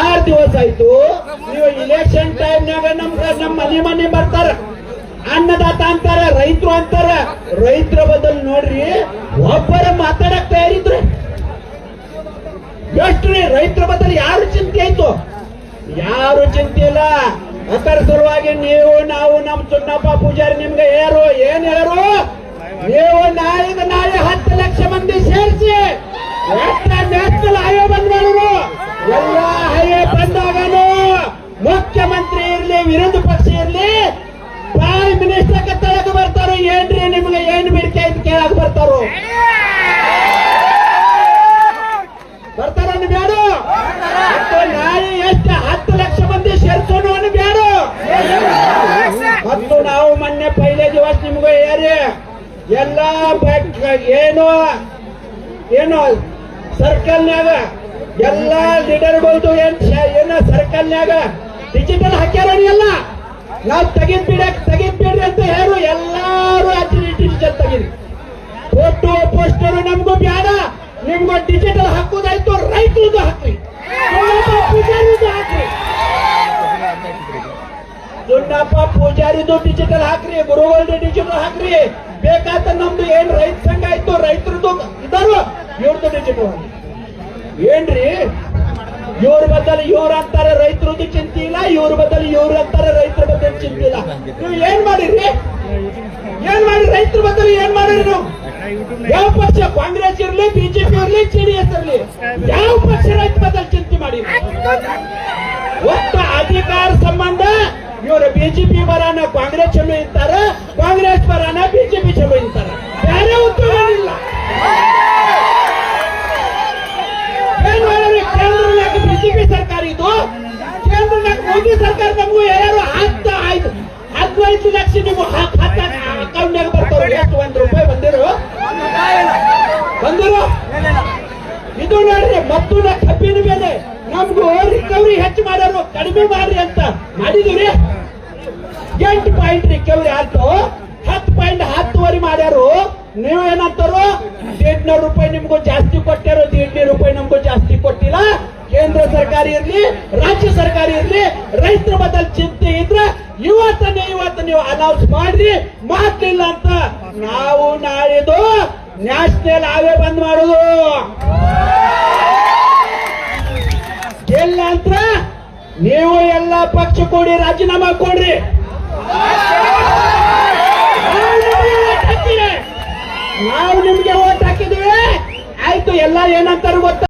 R ದಿವಸ ಆಯ್ತು. ನೀವು ಇಲೆಕ್ಷನ್ ಟೈಮ್ನಾಗ ನಮ್ಗ ನಮ್ಮ ಮನೆ ಮನೆ ಬರ್ತಾರ. ಅನ್ನದಾತ ಅಂತಾರ, ರೈತರು ಅಂತಾರ. ರೈತರ ಬದಲು ನೋಡ್ರಿ, ಒಬ್ಬರ ಮಾತಾಡಕ್ ತಯಾರಿದ್ರು. ಎಷ್ಟ್ರಿ ರೈತರ ಬದಲು ಯಾರು ಚಿಂತೆ ಆಯ್ತು? ಯಾರು ಚಿಂತೆ ಇಲ್ಲ. ಅದರ ಸಲುವಾಗಿ ನೀವು, ನಾವು, ನಮ್ ಚುನ್ನಪ್ಪ ಪೂಜಾರಿ ನಿಮ್ಗೆ ಯಾರು ಏನ್ ಹೇಳರು? ನೀವು ನಾಳೆ ನಾಳೆ ಹತ್ತು ಲಕ್ಷ ಮಂದಿ ಸೇರಿಸಿ ಬೇಡ. ಮತ್ತು ನಾಳೆ ಎಷ್ಟು ಹತ್ತು ಲಕ್ಷ ಮಂದಿ ಸೇರ್ಸೋಣ ಅನ್ನು ಬೇಡ. ಮತ್ತು ನಾವು ಮೊನ್ನೆ ಪೈಲೆ ದಿವಸ ನಿಮ್ಗೆ ಏರಿ ಎಲ್ಲ ಏನು ಏನು ಸರ್ಕಲ್ನ್ಯಾಗ ಎಲ್ಲ ಲೀಡರ್ಗಳದು ಏನ್ ಏನ ಸರ್ಕಲ್ನ್ಯಾಗ ಡಿಜಿಟಲ್ ಹಾಕ್ಯಾರ ಎಲ್ಲ ನಾವು ತೆಗೆದ್ ಬಿಡಕ್, ತೆಗೆದ್ ಬಿಡ್ರಿ ಅಂತ ಹೇಳು ಎಲ್ಲಾರು ಡಿಜಿಟಲ್ ತೆಗಿದ್ರಿ ಫೋಟೋ ಪೋಸ್ಟರ್ ನಮಗೂ ಬೇಡ ನಿಮ್ಗೆ ಡಿಜಿಟಲ್ ಹಾಕೋದಾಯ್ತು ರೈತರದ್ದು ಹಾಕ್ರಿ ಪೂಜಾರಿದು ಹಾಕ್ರಿ ದುಂಡಪ್ಪ ಪೂಜಾರಿದು ಡಿಜಿಟಲ್ ಹಾಕ್ರಿ ಗುರುಗಳದ್ದು ಡಿಜಿಟಲ್ ಹಾಕ್ರಿ. ಬೇಕಾದ ನಮ್ದು ಏನ್ ರೈತ ಸಂಘ ಆಯ್ತು ರೈತರದ್ದು ಇದಾರು ಇವ್ರದ್ದು ಡಿಜಿಟಲ್ ಏನ್ರಿ? ಇವ್ರ ಬದಲು ಇವ್ರ ಅಂತಾರೆ ರೈತರದ್ದು ಚಿಂತೆ ಇಲ್ಲ ಇವ್ರ ಬದಲು ಇವ್ರ ಅಂತಾರೆ, ರೈತರ ಬದಲು ಚಿಂತೆ ಇಲ್ಲ ನೀವು ಏನ್ ಮಾಡಿರಿ? ಏನ್ ಮಾಡಿ ರೈತರ ಬದಲು ಏನ್ ಮಾಡಿರಿ ನೀವು? ಯಾವ ಪಕ್ಷ? ಕಾಂಗ್ರೆಸ್ ಇರ್ಲಿ, ಬಿಜೆಪಿ ಇರ್ಲಿ ಜೆಡಿಎಸ್ ಇರ್ಲಿ. ಯಾವ ಪಕ್ಷ ರೈತ ಬದಲು ಚಿಂತೆ ಮಾಡಿ ಬಿಜೆಪಿ ಬರಾನ ಕಾಂಗ್ರೆಸ್ ಚಲೋ ಇರ್ತಾರ, ಕಾಂಗ್ರೆಸ್ ಬರಾನ ಬಿಜೆಪಿ ಚಲೋ ಇರ್ತಾರ. ಬೇರೆ ಉತ್ತರಗಳಿಲ್ಲ ಕೇಂದ್ರದಾಗ ಬಿಜೆಪಿ ಸರ್ಕಾರ ಇದು. ಕೇಂದ್ರದಾಗ ಮೋದಿ ಸರ್ಕಾರ ನಮಗೂ ಯಾರು ಹತ್ತ ಆಯ್ತು. ಹದಿನೈದು ಲಕ್ಷ ನೀವು ಅಕೌಂಟ್ನಾಗ ಬರ್ತಾವ್ರಿ. ಎಷ್ಟು ಒಂದ್ ರೂಪಾಯಿ ಬಂದಿರು? ಬಂದಿರು? ಇದು ನೋಡ್ರಿ ಮತ್ತು ಕಬ್ಬಿನ ಮೇಲೆ ನಮ್ಗೂ ರಿಕವರಿ ಹೆಚ್ಚು ಮಾಡೋರು ಕಡಿಮೆ ಮಾಡ್ರಿ ಅಂತ ಮಾಡಿದಿರಿ ಎಂಟು ಪಾಯಿಂಟ್ ರಿಕವರಿ ಆಯ್ತು ಹತ್ತು ಪಾಯಿಂಟ್ ಹತ್ತುವರೆ ಮಾಡ್ಯಾರು. ನೀವು ಏನಂತಾರು? ದೇಡ್ನೂರು ರೂಪಾಯಿ ನಿಮ್ಗೂ ಜಾಸ್ತಿ ಕೊಟ್ಟಾರು ದೇಡ್ನೂರು ರೂಪಾಯಿ ನಮಗೂ ಜಾಸ್ತಿ ಕೊಟ್ಟಿಲ್ಲ. ಕೇಂದ್ರ ಸರ್ಕಾರ ಇರ್ಲಿ, ರಾಜ್ಯ ಸರ್ಕಾರ ಇರ್ಲಿ, ರೈತರ ಬದಲ್ ಚಿಂತೆ ಇದ್ರೆ ಇವತ್ತನೇ ಇವತ್ತು ನೀವು ಅನೌನ್ಸ್ ಮಾಡ್ರಿ. ಮಾಡ್ಲಿಲ್ಲ ಅಂತ ನಾವು ನಾಳಿದು ನ್ಯಾಷನಲ್ ಹೈವೇ ಬಂದ್ ಮಾಡುದು. ಎಲ್ಲ ಅಂತ ನೀವು ಎಲ್ಲ ಪಕ್ಷ ಕೊಡಿ ರಾಜೀನಾಮೆ ಕೊಡ್ರಿ. ನಾವು ನಿಮ್ಗೆ ಓಟ್ ಹಾಕಿದೀವಿ ಆಯ್ತು ಎಲ್ಲ ಏನಂತಾರು ಗೊತ್ತ?